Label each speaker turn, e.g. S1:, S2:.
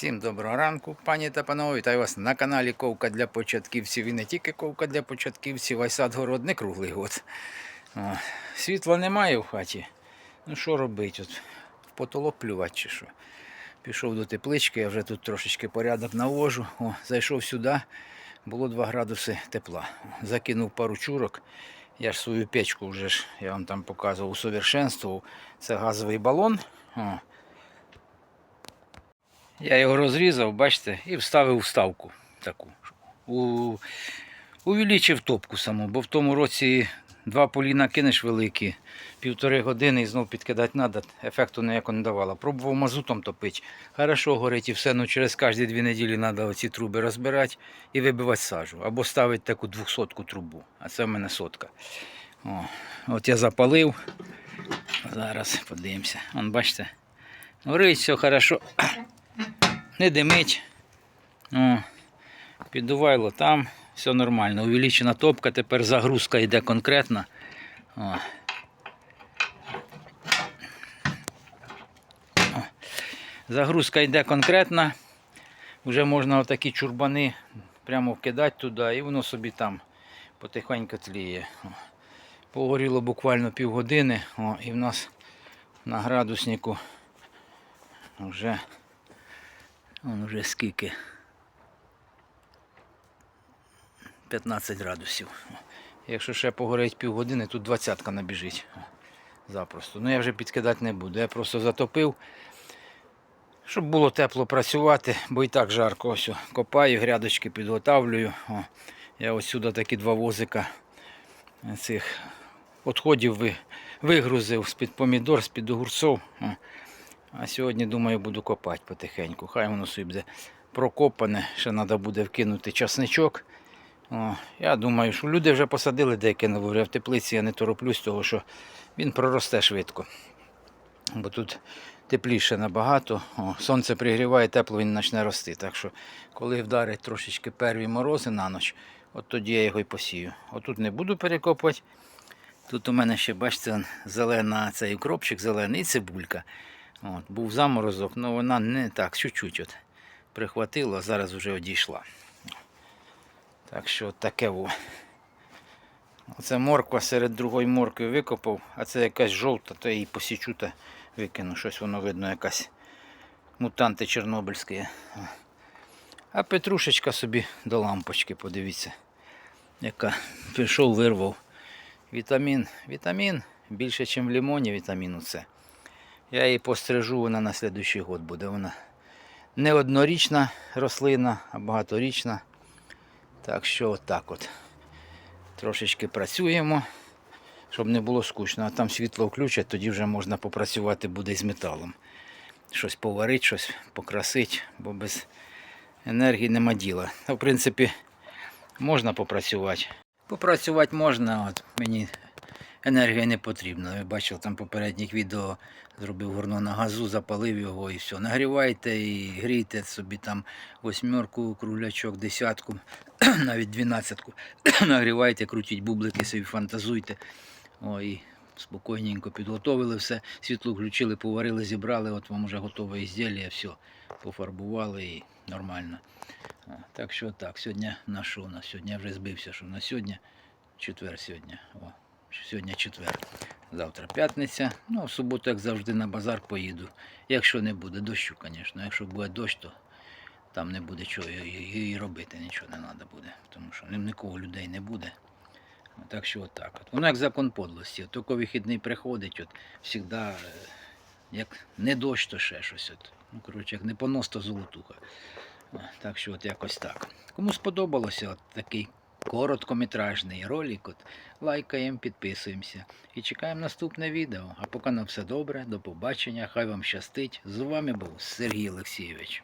S1: Всім доброго ранку, пані та панове. Вітаю вас на каналі Ковка для початківців. І не тільки ковка для початківців, а й сад город не круглий год. О, світла немає в хаті. Ну що робити? От в потолок плювати чи що. Пішов до теплички, я вже тут трошечки порядок навожу. О, зайшов сюди, було 2 градуси тепла. Закинув пару чурок. Я ж свою печку вже ж, я вам там показував, усовершенствував. Це газовий балон. О, я його розрізав, бачите, і вставив вставку таку. У... Увеличив топку саму, бо в тому році два поліна кинеш великі, півтори години і знов підкидати треба, ефекту ніякого не давало. Пробував мазутом топити. Хорошо горить і все, ну через кожні дві неділі треба оці труби розбирати і вибивати сажу. Або ставити таку двохсотку трубу, а це в мене сотка. О, от я запалив. Зараз подивимося. Вон, бачите, горить, все хорошо не димить. О, піддувайло там, все нормально. Увеличена топка, тепер загрузка йде конкретна. О. Загрузка йде конкретна. Вже можна отакі чурбани прямо вкидати туди і воно собі там потихеньку тліє. Погоріло буквально півгодини, о, і в нас на градуснику вже Вон уже скільки. 15 градусів. Якщо ще погорить півгодини, тут двадцятка набіжить. Запросто. Ну я вже підкидати не буду. Я просто затопив, щоб було тепло працювати, бо і так жарко. Ось копаю, грядочки підготавлюю. О, я ось сюди такі два возика цих відходів ви- вигрузив з-під помідор, з-під огурців. А сьогодні, думаю, буду копати потихеньку. Хай воно собі буде прокопане. Ще треба буде вкинути часничок. О, я думаю, що люди вже посадили деяке нове в теплиці, я не тороплюсь, того що він проросте швидко. Бо тут тепліше набагато. О, сонце пригріває, тепло він почне рости. Так що, коли вдарять трошечки перві морози на ніч, от тоді я його й посію. Отут не буду перекопувати. Тут у мене ще, бачите, зелена цей укропчик зелений і цибулька. От, був заморозок, але вона не так, чуть-чуть от прихватила, зараз вже одійшла. Так що таке во. Оце морква серед другої моркви викопав, а це якась жовта, то я її посічу та викину. Щось воно видно, якась мутанти чорнобильські. А петрушечка собі до лампочки, подивіться, яка пішов, вирвав. Вітамін, вітамін більше, ніж в лимоні вітаміну С. Я її пострижу, вона на слідуючий год буде. Вона не однорічна рослина, а багаторічна. Так що отак от. Трошечки працюємо, щоб не було скучно. А там світло включать, тоді вже можна попрацювати буде з металом. Щось поварити, щось покрасити, бо без енергії нема діла. А в принципі, можна попрацювати. Попрацювати можна, от мені енергія не потрібна. Ви бачили там попередніх відео, зробив горно на газу, запалив його і все. Нагрівайте і грійте собі там восьмерку, круглячок, десятку, навіть дванадцятку. Нагрівайте, крутіть бублики, собі фантазуйте. О, і спокійненько підготовили все, світло включили, поварили, зібрали, от вам вже готове ізділля, все, пофарбували і нормально. Так що так, сьогодні на що у нас? Сьогодні я вже збився, що на сьогодні четвер сьогодні. О, сьогодні четвер. Завтра п'ятниця. Ну, в суботу, як завжди, на базар поїду. Якщо не буде дощу, звісно. Якщо буде дощ, то там не буде чого і, робити, нічого не треба буде. Тому що нікого людей не буде. Так що отак. От. Воно як закон подлості. От Тільки вихідний приходить, от завжди, е, як не дощ, то ще щось. От. Ну, коротше, як не понос, то золотуха. Так що от якось так. Кому сподобалося от такий короткометражний ролик, от, лайкаємо, підписуємося і чекаємо наступне відео. А поки на все добре, до побачення, хай вам щастить. З вами був Сергій Олексійович.